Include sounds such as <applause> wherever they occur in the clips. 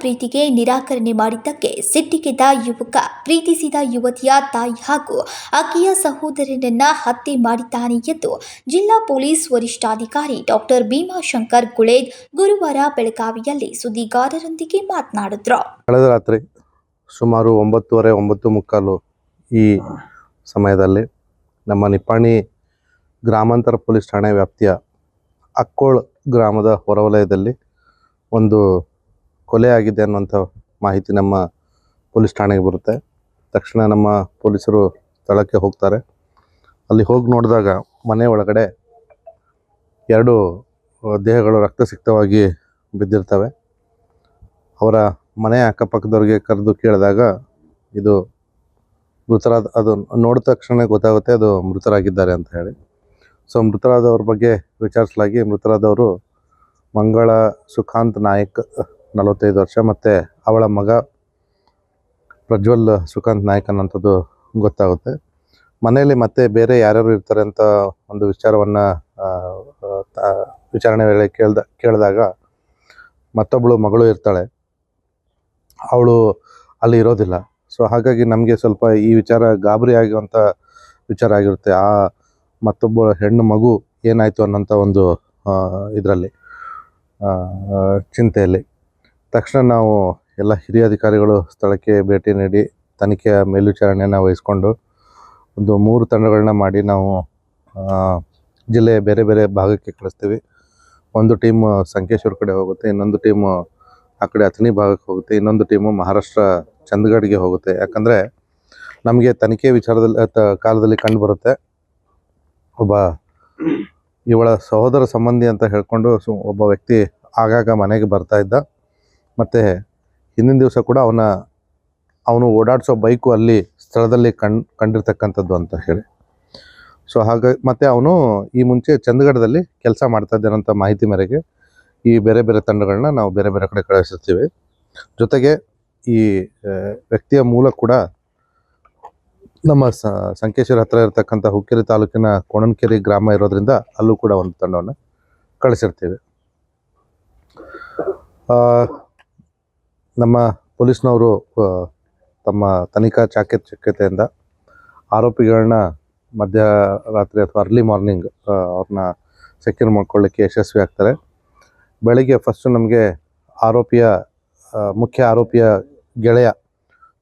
ಪ್ರೀತಿಗೆ ನಿರಾಕರಣೆ ಮಾಡಿದ್ದಕ್ಕೆ ಸಿಟ್ಟಿಗೆದ್ದ ಯುವಕ, ಪ್ರೀತಿಸಿದ ಯುವತಿಯ ತಾಯಿ ಹಾಗೂ ಆಕೆಯ ಸಹೋದರನನ್ನ ಹತ್ಯೆ ಮಾಡಿದ್ದಾನೆ ಎಂದು ಜಿಲ್ಲಾ ಪೊಲೀಸ್ ವರಿಷ್ಠಾಧಿಕಾರಿ ಡಾಕ್ಟರ್ ಭೀಮಾಶಂಕರ್ ಗುಳೇದ್ ಗುರುವಾರ ಬೆಳಗಾವಿಯಲ್ಲಿ ಸುದ್ದಿಗಾರರೊಂದಿಗೆ ಮಾತನಾಡಿದ್ರು. ಕಳೆದ ರಾತ್ರಿ ಸುಮಾರು ಒಂಬತ್ತುವರೆ, ಒಂಬತ್ತು ಮುಕ್ಕಾಲು ಈ ಸಮಯದಲ್ಲಿ ನಮ್ಮ ನಿಪ್ಪಾಣಿ ಗ್ರಾಮಾಂತರ ಪೊಲೀಸ್ ಠಾಣೆ ವ್ಯಾಪ್ತಿಯ ಅಕ್ಕೋಳ್ ಗ್ರಾಮದ ಹೊರವಲಯದಲ್ಲಿ ಒಂದು ಕೊಲೆ ಆಗಿದೆ ಅನ್ನುವಂಥ ಮಾಹಿತಿ ನಮ್ಮ ಪೊಲೀಸ್ ಠಾಣೆಗೆ ಬರುತ್ತೆ. ತಕ್ಷಣ ನಮ್ಮ ಪೊಲೀಸರು ಸ್ಥಳಕ್ಕೆ ಹೋಗ್ತಾರೆ. ಅಲ್ಲಿ ಹೋಗಿ ನೋಡಿದಾಗ ಮನೆ ಒಳಗಡೆ ಎರಡು ದೇಹಗಳು ರಕ್ತಸಿಕ್ತವಾಗಿ ಬಿದ್ದಿರ್ತವೆ. ಅವರ ಮನೆಯ ಅಕ್ಕಪಕ್ಕದವ್ರಿಗೆ ಕರೆದು ಕೇಳಿದಾಗ ಇದು ಮೃತರಾದ, ಅದು ನೋಡಿದ ತಕ್ಷಣ ಗೊತ್ತಾಗುತ್ತೆ ಅದು ಮೃತರಾಗಿದ್ದಾರೆ ಅಂತ ಹೇಳಿ. ಸೊ, ಮೃತರಾದವ್ರ ಬಗ್ಗೆ ವಿಚಾರಿಸಲಾಗಿ ಮೃತರಾದವರು ಮಂಗಳ ಸುಖಾಂತ್ ನಾಯಕ್ ನಲವತ್ತೈದು ವರ್ಷ, ಮತ್ತು ಅವಳ ಮಗ ಪ್ರಜ್ವಲ್ ಸುಖಾಂತ್ ನಾಯಕ್ ಅನ್ನೋಂಥದ್ದು ಗೊತ್ತಾಗುತ್ತೆ. ಮನೆಯಲ್ಲಿ ಮತ್ತೆ ಬೇರೆ ಯಾರ್ಯಾರು ಇರ್ತಾರೆ ಅಂತ ಒಂದು ವಿಚಾರವನ್ನು ವಿಚಾರಣೆ ವೇಳೆ ಕೇಳ್ದ, ಕೇಳಿದಾಗ ಮತ್ತೊಬ್ಬಳು ಮಗಳು ಇರ್ತಾಳೆ. ಅವಳು ಅಲ್ಲಿ ಇರೋದಿಲ್ಲ. ಸೊ ಹಾಗಾಗಿ ನಮಗೆ ಸ್ವಲ್ಪ ಈ ವಿಚಾರ ಗಾಬರಿ ಆಗುವಂಥ ವಿಚಾರ ಆಗಿರುತ್ತೆ. ಆ ಮತ್ತೊಬ್ಬ ಹೆಣ್ಣು ಮಗು ಏನಾಯಿತು ಅನ್ನೋಂಥ ಒಂದು ಇದರಲ್ಲಿ ಚಿಂತೆಯಲ್ಲಿ. ತಕ್ಷಣ ನಾವು ಎಲ್ಲ ಹಿರಿಯ ಅಧಿಕಾರಿಗಳು ಸ್ಥಳಕ್ಕೆ ಭೇಟಿ ನೀಡಿ ತನಿಖೆಯ ಮೇಲ್ವಿಚಾರಣೆಯನ್ನು ವಹಿಸ್ಕೊಂಡು ಒಂದು ಮೂರು ತಂಡಗಳನ್ನ ಮಾಡಿ ನಾವು ಜಿಲ್ಲೆಯ ಬೇರೆ ಬೇರೆ ಭಾಗಕ್ಕೆ ಕಳಿಸ್ತೀವಿ. ಒಂದು ಟೀಮ್ ಸಂಕೇಶ್ವರ ಕಡೆ ಹೋಗುತ್ತೆ, ಇನ್ನೊಂದು ಟೀಮು ಆ ಕಡೆ ಅಥಣಿ ಭಾಗಕ್ಕೆ ಹೋಗುತ್ತೆ, ಇನ್ನೊಂದು ಟೀಮು ಮಹಾರಾಷ್ಟ್ರ ಚಂದಗಡಿಗೆ ಹೋಗುತ್ತೆ. ಯಾಕಂದರೆ ನಮಗೆ ತನಿಖೆ ವಿಚಾರದಲ್ಲಿ ಕಾಲದಲ್ಲಿ ಕಂಡು ಬರುತ್ತೆ. ಒಬ್ಬ ಇವಳ ಸಹೋದರ ಸಂಬಂಧಿ ಅಂತ ಹೇಳ್ಕೊಂಡು ಒಬ್ಬ ವ್ಯಕ್ತಿ ಆಗಾಗ ಮನೆಗೆ ಬರ್ತಾ ಇದ್ದ. ಮತ್ತು ಹಿಂದಿನ ದಿವಸ ಕೂಡ ಅವನ, ಅವನು ಓಡಾಡಿಸೋ ಬೈಕು ಅಲ್ಲಿ, ಸ್ಥಳದಲ್ಲಿ ಕಂಡು, ಕಂಡಿರ್ತಕ್ಕಂಥದ್ದು ಅಂತ ಹೇಳಿ. ಸೊ ಹಾಗಾಗಿ ಮತ್ತು ಅವನು ಈ ಮುಂಚೆ ಚಂದಗಡದಲ್ಲಿ ಕೆಲಸ ಮಾಡ್ತಾ ಇದ್ದಾನಂಥ ಮಾಹಿತಿ ಮೇರೆಗೆ. ಈ ಬೇರೆ ಬೇರೆ ತಂಡಗಳನ್ನ ನಾವು ಬೇರೆ ಬೇರೆ ಕಡೆ ಕಳಿಸಿರ್ತೀವಿ ಜೊತೆಗೆ ಈ ವ್ಯಕ್ತಿಯ ಮೂಲ ಕೂಡ ನಮ್ಮ ಸಂಕೇಶ್ವರ ಹತ್ರ ಇರತಕ್ಕಂಥ ಹುಕ್ಕೇರಿ ತಾಲೂಕಿನ ಕೋಣನಕೆರೆ ಗ್ರಾಮ ಇರೋದ್ರಿಂದ ಅಲ್ಲೂ ಕೂಡ ಒಂದು ತಂಡವನ್ನು ಕಳಿಸಿರ್ತೀವಿ. ನಮ್ಮ ಪೊಲೀಸ್ನವರು ತಮ್ಮ ತನಿಖಾ ಚಾಕಚಕ್ಯತೆಯಿಂದ ಆರೋಪಿಗಳನ್ನ ಮಧ್ಯರಾತ್ರಿ ಅಥವಾ ಅರ್ಲಿ ಮಾರ್ನಿಂಗ್ ಅವ್ರನ್ನ ಸೆಕ್ಯೂರ್ ಮಾಡ್ಕೊಳ್ಳಿಕ್ಕೆ ಯಶಸ್ವಿ ಆಗ್ತಾರೆ. ಬೆಳಿಗ್ಗೆ ಫಸ್ಟು ನಮಗೆ ಆರೋಪಿಯ ಮುಖ್ಯ ಆರೋಪಿಯ ಗೆಳೆಯ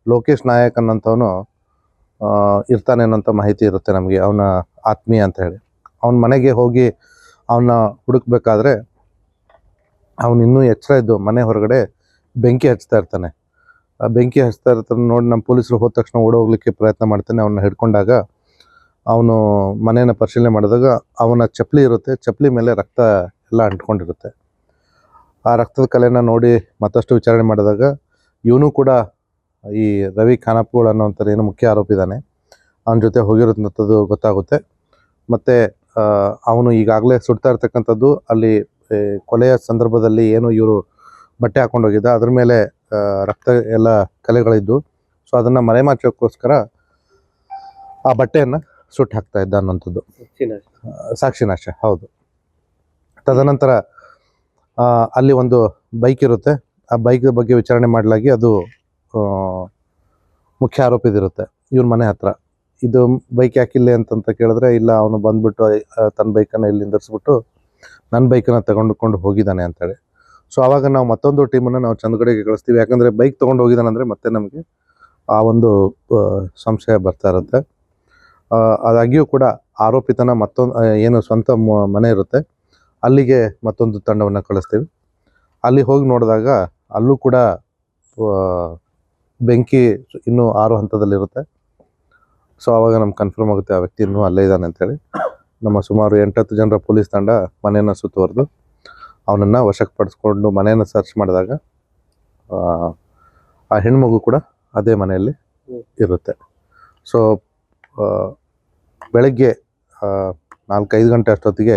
ಲೋಕೇಶ್ ನಾಯಕ್ ಅನ್ನೋಂಥವನು ಇರ್ತಾನೆ ಅನ್ನೋಂಥ ಮಾಹಿತಿ ಇರುತ್ತೆ ನಮಗೆ. ಅವನ ಆತ್ಮೀಯ ಅಂತ ಹೇಳಿ. ಅವನ ಮನೆಗೆ ಹೋಗಿ ಅವನ್ನ ಹುಡುಕ್ಬೇಕಾದ್ರೆ ಅವನಿನ್ನೂ ಎಚ್ಚರ ಇದ್ದು ಮನೆ ಹೊರಗಡೆ ಬೆಂಕಿ ಹಚ್ತಾ ಇರ್ತಾನೆ. ಆ ಬೆಂಕಿ ಹಚ್ತಾ ಇರ್ತಾನೆ ನೋಡಿ ನಮ್ಮ ಪೊಲೀಸರು ಹೋದ ತಕ್ಷಣ ಓಡೋಗ್ಲಿಕ್ಕೆ ಪ್ರಯತ್ನ ಮಾಡ್ತಾನೆ. ಅವನ್ನ ಹಿಡ್ಕೊಂಡಾಗ ಅವನು ಮನೆಯನ್ನು ಪರಿಶೀಲನೆ ಮಾಡಿದಾಗ ಅವನ ಚಪ್ಪಲಿ ಇರುತ್ತೆ. ಚಪ್ಪಲಿ ಮೇಲೆ ರಕ್ತ ಎಲ್ಲ ಅಂಟ್ಕೊಂಡಿರುತ್ತೆ. ಆ ರಕ್ತದ ಕಲೆನ ನೋಡಿ ಮತ್ತಷ್ಟು ವಿಚಾರಣೆ ಮಾಡಿದಾಗ ಇವನು ಕೂಡ ಈ ರವಿ ಖಾನಾಪುಳ ಅನ್ನೋಂಥರ ಏನು ಮುಖ್ಯ ಆರೋಪಿ ಇದ್ದಾನೆ. ಅವನ ಜೊತೆ ಹೋಗಿರೋದಂಥದ್ದು ಗೊತ್ತಾಗುತ್ತೆ. ಮತ್ತು ಅವನು ಈಗಾಗಲೇ ಸುಡ್ತಾ ಇರ್ತಕ್ಕಂಥದ್ದು ಅಲ್ಲಿ ಕೊಲೆಯ ಸಂದರ್ಭದಲ್ಲಿ ಏನು ಇವರು ಬಟ್ಟೆ ಹಾಕೊಂಡು ಹೋಗಿದ್ದ. ಅದ್ರ ಮೇಲೆ ರಕ್ತ ಎಲ್ಲ ಕಲೆಗಳಿದ್ದು. ಸೊ ಅದನ್ನು ಮರೆಮಾಚೋಕ್ಕೋಸ್ಕರ ಆ ಬಟ್ಟೆಯನ್ನು ಸುಟ್ಟು ಹಾಕ್ತಾ ಇದ್ದ ಅನ್ನೋಂಥದ್ದು ಸಾಕ್ಷಿ ಸಾಕ್ಷಿನಾಶ ಹೌದು. ತದನಂತರ ಅಲ್ಲಿ ಒಂದು ಬೈಕ್ ಇರುತ್ತೆ. ಆ ಬೈಕ್ ಬಗ್ಗೆ ವಿಚಾರಣೆ ಮಾಡಲಾಗಿ ಅದು ಮುಖ್ಯ ಆರೋಪಿದಿರುತ್ತೆ. ಇವ್ರ ಮನೆ ಹತ್ರ. ಇದು ಬೈಕ್ ಯಾಕಿಲ್ಲ ಅಂತಂತ ಕೇಳಿದ್ರೆ, ಇಲ್ಲ ಅವನು ಬಂದ್ಬಿಟ್ಟು ತನ್ನ ಬೈಕನ್ನು ಇಲ್ಲಿ ನಿಂದಿರಿಸ್ಬಿಟ್ಟು ನನ್ನ ಬೈಕನ್ನು ತಗೊಂಡುಕೊಂಡು ಹೋಗಿದ್ದಾನೆ ಅಂತೇಳಿ. ಸೊ ಆವಾಗ ನಾವು ಮತ್ತೊಂದು ಟೀಮನ್ನು ನಾವು ಚಂದಗಡೆಗೆ ಕಳಿಸ್ತೀವಿ ಯಾಕಂದರೆ ಬೈಕ್ ತೊಗೊಂಡು ಹೋಗಿದ್ದಾನಂದರೆ ಮತ್ತೆ ನಮಗೆ ಆ ಒಂದು ಸಂಶಯ ಬರ್ತಾ ಇರುತ್ತೆ. ಅದಾಗಿಯೂ ಕೂಡ ಆರೋಪಿತನ ಮತ್ತೊಂದು ಏನು ಸ್ವಂತ ಮನೆ ಇರುತ್ತೆ. ಅಲ್ಲಿಗೆ ಮತ್ತೊಂದು ತಂಡವನ್ನು ಕಳಿಸ್ತೀವಿ. ಅಲ್ಲಿ ಹೋಗಿ ನೋಡಿದಾಗ ಅಲ್ಲೂ ಕೂಡ ಬೆಂಕಿ ಇನ್ನೂ ಆರು ಹಂತದಲ್ಲಿರುತ್ತೆ. ಸೊ ಆವಾಗ ನಮ್ಗೆ ಕನ್ಫರ್ಮ್ ಆಗುತ್ತೆ ಆ ವ್ಯಕ್ತಿ ಇನ್ನೂ ಅಲ್ಲೇ ಇದ್ದಾನೆ ಅಂತೇಳಿ. ನಮ್ಮ ಸುಮಾರು ಎಂಟತ್ತು ಜನರ ಪೊಲೀಸ್ ತಂಡ ಮನೆಯನ್ನು ಸುತ್ತುವರೆದು. ಅವನನ್ನು ವಶಕ್ಕೆ ಪಡಿಸ್ಕೊಂಡು ಮನೆಯನ್ನು ಸರ್ಚ್ ಮಾಡಿದಾಗ ಆ, ಹೆಣ್ಮಗು ಕೂಡ ಅದೇ ಮನೆಯಲ್ಲಿ ಇರುತ್ತೆ. ಸೊ ಬೆಳಗ್ಗೆ ನಾಲ್ಕೈದು ಗಂಟೆ ಅಷ್ಟೊತ್ತಿಗೆ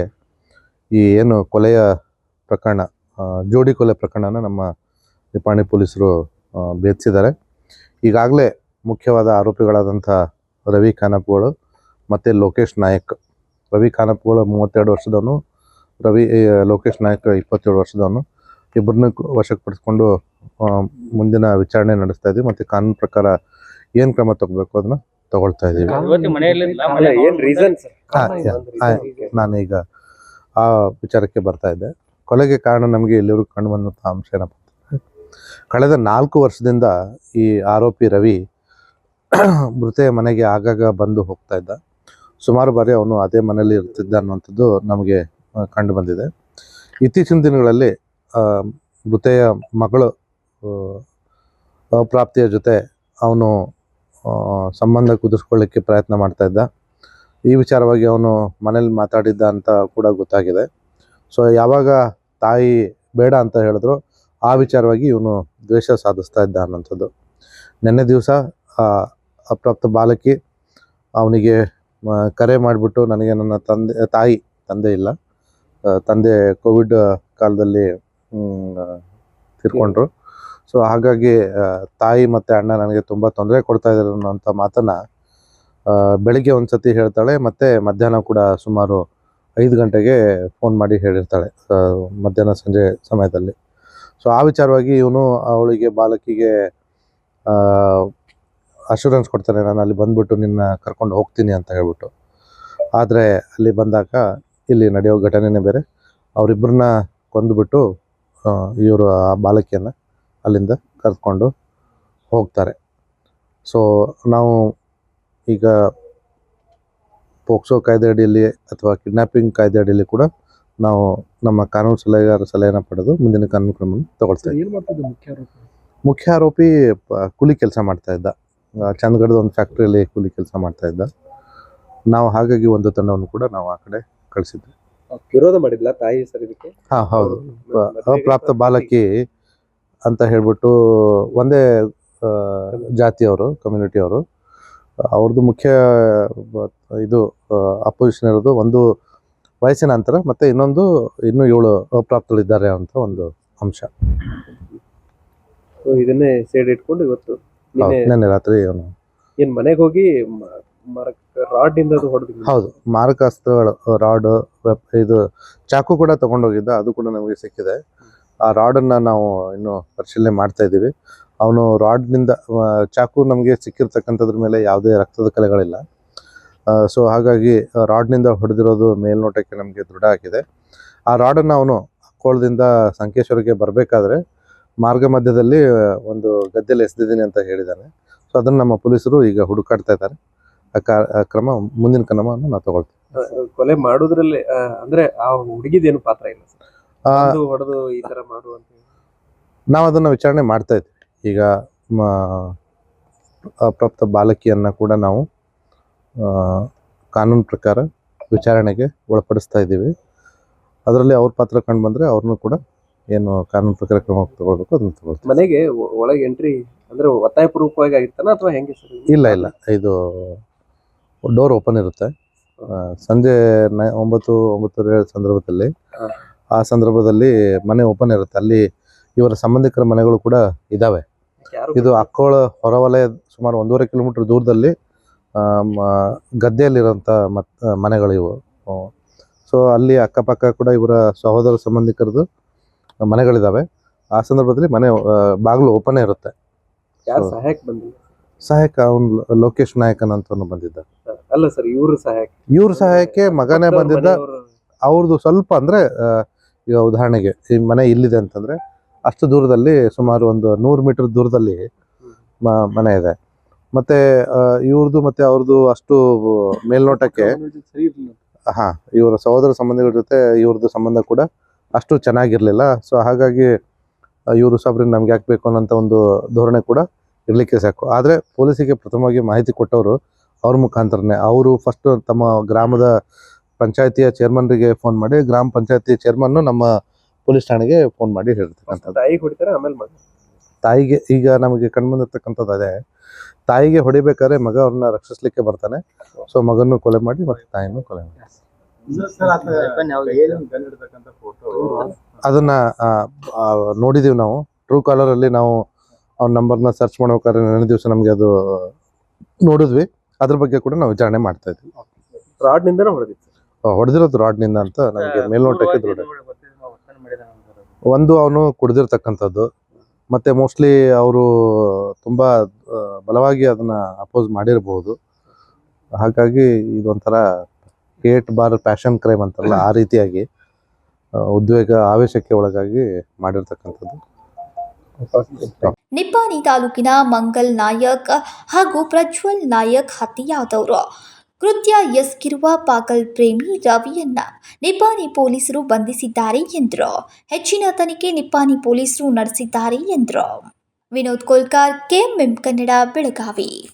ಈ ಏನು ಕೊಲೆಯ ಪ್ರಕರಣ ಜೋಡಿ ಕೊಲೆ ಪ್ರಕರಣನ ನಮ್ಮ ನಿಪಾಣಿ ಪೊಲೀಸರು ಭೇದಿಸಿದ್ದಾರೆ. ಈಗಾಗಲೇ ಮುಖ್ಯವಾದ ಆರೋಪಿಗಳಾದಂಥ ರವಿ ಖಾನಪ್ಗಳು ಮತ್ತು ಲೋಕೇಶ್ ನಾಯಕ್. ರವಿ ಖಾನಪ್ಗಳು ಮೂವತ್ತೆರಡು ವರ್ಷದವನು ರವಿ ಲೋಕೇಶ್ ನಾಯ್ಕ ಇಪ್ಪತ್ತೇಳು ವರ್ಷದವನು. ಇಬ್ಬರನ್ನ ವಶಕ್ಕೆ ಪಡಿಸ್ಕೊಂಡು ಮುಂದಿನ ವಿಚಾರಣೆ ನಡೆಸ್ತಾ ಇದ್ದೀವಿ. ಮತ್ತು ಕಾನೂನು ಪ್ರಕಾರ ಏನು ಕ್ರಮ ತಗೋಬೇಕು ಅದನ್ನ ತಗೊಳ್ತಾ ಇದ್ದೀವಿ. ನಾನೀಗ ಆ ವಿಚಾರಕ್ಕೆ ಬರ್ತಾ ಇದ್ದೆ. ಕೊಲೆಗೆ ಕಾರಣ ನಮಗೆ ಇಲ್ಲಿವರೆಗೂ ಕಂಡು ಬಂದಂಥ ಅಂಶ ಏನಪ್ಪ ಕಳೆದ ನಾಲ್ಕು ವರ್ಷದಿಂದ ಈ ಆರೋಪಿ ರವಿ <clears throat> ಮೃತೆಯ ಮನೆಗೆ ಆಗಾಗ ಬಂದು ಹೋಗ್ತಾ ಇದ್ದ. ಸುಮಾರು ಬಾರಿ ಅವನು ಅದೇ ಮನೆಯಲ್ಲಿ ಇರ್ತಿದ್ದ ಅನ್ನುವಂಥದ್ದು ನಮಗೆ ಕಂಡು ಬಂದಿದೆ ಇತ್ತೀಚಿನ ದಿನಗಳಲ್ಲಿ ಮೃತೆಯ ಮಗಳು ಪ್ರಾಪ್ತಿಯ ಜೊತೆ ಅವನು ಸಂಬಂಧ ಕುದಿಸ್ಕೊಳ್ಳಿಕ್ಕೆ ಪ್ರಯತ್ನ ಮಾಡ್ತಾ ಇದ್ದ. ಈ ವಿಚಾರವಾಗಿ ಅವನು ಮನೇಲಿ ಮಾತಾಡಿದ್ದ ಅಂತ ಕೂಡ ಗೊತ್ತಾಗಿದೆ. ಸೊ, ಯಾವಾಗ ತಾಯಿ ಬೇಡ ಅಂತ ಹೇಳಿದ್ರು, ಆ ವಿಚಾರವಾಗಿ ಇವನು ದ್ವೇಷ ಸಾಧಿಸ್ತಾ ಇದ್ದ ಅನ್ನೋಂಥದ್ದು ನಿನ್ನೆ ದಿವಸ ಅಪ್ರಾಪ್ತ ಬಾಲಕಿ ಅವನಿಗೆ ಕರೆ ಮಾಡಿಬಿಟ್ಟು, ನನಗೆ ನನ್ನ ತಂದೆ, ತಾಯಿ ತಂದೆ ಇಲ್ಲ. ತಂದೆ ಕೋವಿಡ್ ಕಾಲದಲ್ಲಿ ತಿರ್ಕೊಂಡ್ರು. ಸೊ ಹಾಗಾಗಿ ತಾಯಿ ಮತ್ತು ಅಣ್ಣ ನನಗೆ ತುಂಬ ತೊಂದರೆ ಕೊಡ್ತಾ ಇದ್ದಾರೆ ಅನ್ನೋಂಥ ಮಾತನ್ನು ಬೆಳಿಗ್ಗೆ ಒಂದು ಸತಿ ಹೇಳ್ತಾಳೆ, ಮತ್ತು ಮಧ್ಯಾಹ್ನ ಕೂಡ ಸುಮಾರು ಐದು ಗಂಟೆಗೆ ಫೋನ್ ಮಾಡಿ ಹೇಳಿರ್ತಾಳೆ ಮಧ್ಯಾಹ್ನ ಸಂಜೆ ಸಮಯದಲ್ಲಿ. ಸೊ ಆ ವಿಚಾರವಾಗಿ ಇವನು ಅವಳಿಗೆ ಬಾಲಕಿಗೆ ಅಶೂರೆನ್ಸ್ ಕೊಡ್ತಾನೆ, ನಾನು ಅಲ್ಲಿ ಬಂದ್ಬಿಟ್ಟು ನಿನ್ನ ಕರ್ಕೊಂಡು ಹೋಗ್ತೀನಿ ಅಂತ ಹೇಳ್ಬಿಟ್ಟು. ಆದರೆ ಅಲ್ಲಿ ಬಂದಾಗ ಇಲ್ಲಿ ನಡೆಯೋ ಘಟನೆನೇ ಬೇರೆ. ಅವರಿಬ್ಬರನ್ನ ಕೊಂದುಬಿಟ್ಟು ಇವರು ಆ ಬಾಲಕಿಯನ್ನು ಅಲ್ಲಿಂದ ಕರೆದುಕೊಂಡು ಹೋಗ್ತಾರೆ. ಸೊ ನಾವು ಈಗ ಪೋಕ್ಸೋ ಕಾಯ್ದೆ ಅಡಿಯಲ್ಲಿ ಅಥವಾ ಕಿಡ್ನಾಪಿಂಗ್ ಕಾಯ್ದೆ ಅಡಿಯಲ್ಲಿ ಕೂಡ ನಾವು ನಮ್ಮ ಕಾನೂನು ಸಲಹೆಗಾರ ಸಲಹೆಯನ್ನು ಪಡೆದು ಮುಂದಿನ ಕಾನೂನು ಕ್ರಮವನ್ನು ತಗೊಳ್ತೇವೆ ಮುಖ್ಯ ಆರೋಪಿ? ಕೂಲಿ ಕೆಲಸ ಮಾಡ್ತಾ ಇದ್ದ. ಚಂದಗಡದ ಒಂದು ಫ್ಯಾಕ್ಟ್ರಿಯಲ್ಲಿ ಕೂಲಿ ಕೆಲಸ ಮಾಡ್ತಾ ಇದ್ದ. ನಾವು ಹಾಗಾಗಿ ಒಂದು ತಂಡವನ್ನು ಕೂಡ ನಾವು ಆ ಕಡೆ ಕಳಿಸಿದ್ವಿ ವಿರೋಧ ಮಾಡಿದ್ಲ ತಾಯಿ ಸರ್ ಇದಕ್ಕೆ? ಹಾ ಹೌದು. ಅಪ್ರಾಪ್ತ ಬಾಲಕಿ ಅಂತ ಹೇಳ್ಬಿಟ್ಟು ಒಂದೇ ಜಾತಿಯವರು ಕಮ್ಯುನಿಟಿ ಅವರು ಅವ್ರದ್ದು ಮುಖ್ಯ ಇದು ಅಪೋಸಿಷನ್ ಇರೋದು ಒಂದು ವಯಸ್ಸಿನ ಅಂತರ ಮತ್ತೆ ಇನ್ನೊಂದು ಇನ್ನು ಏಳು ಅಪ್ರಾಪ್ತರಿದ್ದಾರೆ ಅಂತ ಒಂದು ಅಂಶ. ಇದನ್ನೇ ಸೇಡ್ ಇಟ್ಕೊಂಡು ಇವತ್ತು ನಿನ್ನೆ ಹೌದು, ನಿನ್ನೆ ರಾತ್ರಿ ಏನು ಏನ್ ಮನೆಗೆ ಹೋಗಿ ಮ- ಮರಕ್ ರಾಡ್ ಇಂದ ಅದು ಹೊಡೆದು ಹೌದು, ಮಾರಕಾಸ್ತ್ರಗಳು, ರಾಡ್ ಇದು ಚಾಕು ಕೂಡ ತಗೊಂಡೋಗಿದ್ದ, ಅದು ಕೂಡ ನಮಗೆ ಸಿಕ್ಕಿದೆ. ಆ ರಾಡನ್ನು ನಾವು ಇನ್ನು ಪರಿಶೀಲನೆ ಮಾಡ್ತಾ ಇದ್ದೀವಿ. ಅವನು ರಾಡ್ನಿಂದ ಚಾಕು ನಮಗೆ ಸಿಕ್ಕಿರ್ತಕ್ಕಂಥದ್ರ ಮೇಲೆ ಯಾವುದೇ ರಕ್ತದ ಕಲೆಗಳಿಲ್ಲ. ಸೊ ಹಾಗಾಗಿ ರಾಡ್ನಿಂದ ಹೊಡೆದಿರೋದು ಮೇಲ್ನೋಟಕ್ಕೆ ನಮಗೆ ದೃಢ ಆಗಿದೆ. ಆ ರಾಡನ್ನು ಅವನು ಕೋಳದಿಂದ ಸಂಕೇಶ್ವರಕ್ಕೆ ಬರಬೇಕಾದ್ರೆ ಮಾರ್ಗ ಮಧ್ಯದಲ್ಲಿ ಒಂದು ಗದ್ದೆಯಲ್ಲಿ ಎಸೆದಿದ್ದೀನಿ ಅಂತ ಹೇಳಿದ್ದಾನೆ. ಸೊ ಅದನ್ನು ನಮ್ಮ ಪೊಲೀಸರು ಈಗ ಹುಡುಕಾಡ್ತಾ ಇದ್ದಾರೆ. ಕ್ರಮ ಮುಂದಿನ ಕ್ರಮವನ್ನು ನಾವು ತಗೊಳ್ತೀವಿ. ಕೊಲೆ ಮಾಡೋದ್ರಲ್ಲಿ ಅಂದ್ರೆ ಆ ಹುಡುಗಿದೇನು ಪಾತ್ರ ಇಲ್ಲ ಹೊಡೆದು ಈ ತರ ಮಾಡುವಂತ ನಾವು ಅದನ್ನ ವಿಚಾರಣೆ ಮಾಡ್ತಾ ಇದ್ವಿ ಈಗ ಅಪ್ರಾಪ್ತ ಬಾಲಕಿಯನ್ನ ಕೂಡ ನಾವು ಕಾನೂನು ಪ್ರಕಾರ ವಿಚಾರಣೆಗೆ ಒಳಪಡಿಸ್ತಾ ಇದ್ದೀವಿ. ಅದರಲ್ಲಿ ಅವ್ರ ಪಾತ್ರ ಕಂಡು ಬಂದರೆ ಅವ್ರನ್ನೂ ಕೂಡ ಏನು ಕಾನೂನು ಪ್ರಕಾರ ಕ್ರಮ ತಗೊಳ್ಬೇಕು ಅದನ್ನು ತಗೊಳ್ತೀವಿ. ಮನೆಗೆ ಒಳಗೆ ಎಂಟ್ರಿ ಅಂದ್ರೆ ಒತ್ತಾಯ ಪೂರ್ವಕವಾಗಿ ಆಗಿರ್ತಾನ ಅಥವಾ ಹೆಂಗೆ ಸರ್? ಇಲ್ಲ ಇಲ್ಲ. ಇದು ಡೋರ್ ಓಪನ್ ಇರುತ್ತೆ. ಸಂಜೆ ನ ಒಂಬತ್ತು ಒಂಬತ್ತುವರೆ ಸಂದರ್ಭದಲ್ಲಿ. ಆ ಸಂದರ್ಭದಲ್ಲಿ ಮನೆ ಓಪನ್ ಇರುತ್ತೆ. ಅಲ್ಲಿ ಇವರ ಸಂಬಂಧಿಕರ ಮನೆಗಳು ಕೂಡ ಇದ್ದಾವೆ ಇದು ಅಕ್ಕೋಳ ಹೊರವಲಯ ಸುಮಾರು ಒಂದೂವರೆ ಕಿಲೋಮೀಟರ್ ದೂರದಲ್ಲಿ ಆ, ಗದ್ದೆಯಲ್ಲಿರೋಂಥ ಮತ್ ಮನೆಗಳು ಇವು. ಸೊ ಅಲ್ಲಿ ಅಕ್ಕಪಕ್ಕ ಕೂಡ ಇವರ ಸಹೋದರ ಸಂಬಂಧಿಕರದು ಮನೆಗಳಿದ್ದಾವೆ ಆ ಸಂದರ್ಭದಲ್ಲಿ ಮನೆ ಬಾಗಿಲು ಓಪನ್ ಇರುತ್ತೆ. ಯಾರು ಸಹಾಯಕ್ಕೆ ಬಂದಿಲ್ಲ? ಸಹಾಯಕ ಅವನು ಲೋಕೇಶ್ ನಾಯಕನ್ ಅಂತ ಬಂದಿದ್ದ. ಅಲ್ಲ ಸರ್ ಇವ್ರು ಸಹಾಯಕ. ಇವ್ರ ಸಹಾಯಕ್ಕೆ ಮಗನೇ ಬಂದಿದ್ದ. ಅವ್ರದ್ದು ಸ್ವಲ್ಪ ಅಂದ್ರೆ ಈಗ ಉದಾಹರಣೆಗೆ ಈ ಮನೆ ಇಲ್ಲಿದೆ ಅಂತಂದ್ರೆ ಅಷ್ಟು ದೂರದಲ್ಲಿ ಸುಮಾರು ಒಂದು ನೂರು ಮೀಟರ್ ದೂರದಲ್ಲಿ ಮನೆ ಇದೆ. ಮತ್ತೆ ಇವ್ರದ್ದು ಮತ್ತೆ ಅವ್ರದ್ದು ಅಷ್ಟು ಮೇಲ್ನೋಟಕ್ಕೆ ಹಾ ಇವರ ಸಹೋದರ ಸಂಬಂಧಿಗಳ ಜೊತೆ ಇವ್ರದ್ದು ಸಂಬಂಧ ಕೂಡ ಅಷ್ಟು ಚೆನ್ನಾಗಿರ್ಲಿಲ್ಲ. ಸೊ ಹಾಗಾಗಿ ಇವರು ಸಾಬ್ರಿಗೆ ನಮ್ಗೆ ಯಾಕೆ ಬೇಕು ಅನ್ನೋಂಥ ಒಂದು ಧೋರಣೆ ಕೂಡ ಇರಲಿಕ್ಕೆ ಸಾಕು. ಆದರೆ ಪೊಲೀಸಿಗೆ ಪ್ರಥಮವಾಗಿ ಮಾಹಿತಿ ಕೊಟ್ಟವರು ಅವ್ರ ಮುಖಾಂತರನೇ. ಅವರು ಫಸ್ಟ್ ತಮ್ಮ ಗ್ರಾಮದ ಪಂಚಾಯತಿಯ ಚೇರ್ಮನ್ರಿಗೆ ಫೋನ್ ಮಾಡಿ ಗ್ರಾಮ ಪಂಚಾಯತಿ ಚೇರ್ಮನ್ನು ನಮ್ಮ ಪೊಲೀಸ್ ಠಾಣೆಗೆ ಫೋನ್ ಮಾಡಿ ಹೇಳ್ತಕ್ಕಂಥದ್ದು ತಾಯಿಗೆ ಹೊಡಿತಾರೆ ಆಮೇಲೆ ಮಗ ತಾಯಿಗೆ ಈಗ ನಮಗೆ ಕಣ್ಮಂದಿರ್ತಕ್ಕಂಥದ್ದು ಅದೇ. ತಾಯಿಗೆ ಹೊಡಿಬೇಕಾದ್ರೆ ಮಗ ಅವ್ರನ್ನ ರಕ್ಷಿಸ್ಲಿಕ್ಕೆ ಬರ್ತಾನೆ. ಸೊ ಮಗನ್ನು ಕೊಲೆ ಮಾಡಿ ಮತ್ತೆ ತಾಯಿನೂ ಕೊಲೆ ಮಾಡಿ. ಅದನ್ನ ನೋಡಿದೀವಿ ನಾವು. ಟ್ರೂ ಕಾಲರಲ್ಲಿ ನಾವು ಅವ್ನ ನಂಬರ್ನ ಸರ್ಚ್ ಮಾಡ್ಬೇಕಾದ್ರೆ ನೆನೆ ದಿವಸ ನಮಗೆ ಅದು ನೋಡಿದ್ವಿ. ಅದ್ರ ಬಗ್ಗೆ ಕೂಡ ನಾವು ವಿಚಾರಣೆ ಮಾಡ್ತಾ ಇದ್ವಿ. ರಾಡ್ ನಿಂದನೇ ಹೊಡೆದಿತ್ತು ಹೊಡೆದಿರೋದು ರಾಡ್ನಿಂದ ಅಂತ ನಮಗೆ ಮೇಲ್ನೋಟಕ್ಕೆ ದೃಢ ಒಂದು ಅವನು ಕುಡಿದಿರ್ತಕ್ಕಂಥದ್ದು. ಮತ್ತೆ ಮೋಸ್ಟ್ಲಿ ಅವರು ತುಂಬ ಬಲವಾಗಿ ಅದನ್ನ ಅಪೋಸ್ ಮಾಡಿರಬಹುದು ಹಾಗಾಗಿ ಇದೊಂಥರ ಏಟ್ ಬಾರ್ ಪ್ಯಾಷನ್ ಕ್ರೈಮ್ ಅಂತಲ್ಲ ಆ ರೀತಿಯಾಗಿ ಉದ್ವೇಗ ಆವೇಶಕ್ಕೆ ಒಳಗಾಗಿ ಮಾಡಿರ್ತಕ್ಕಂಥದ್ದು. ನಿಪ್ಪಾನಿ ತಾಲೂಕಿನ ಮಂಗಲ್ ನಾಯಕ್ ಹಾಗೂ ಪ್ರಜ್ವಲ್ ನಾಯಕ್ ಹತ್ಯೆಯಾದವರು. ಕೃತ್ಯ ಎಸ್ಗಿರುವ ಪಾಗಲ್ ಪ್ರೇಮಿ ರವಿಯನ್ನ ನಿಪ್ಪಾಣಿ ಪೊಲೀಸರು ಬಂಧಿಸಿದ್ದಾರೆ ಎಂದರು. ಹೆಚ್ಚಿನ ತನಿಖೆ ನಿಪ್ಪಾಣಿ ಪೊಲೀಸರು ನಡೆಸಿದ್ದಾರೆ ಎಂದರು. ವಿನೋದ್ ಕೋಲ್ಕಾರ್, ಕೆಎಂಎಂ ಕನ್ನಡ, ಬೆಳಗಾವಿ.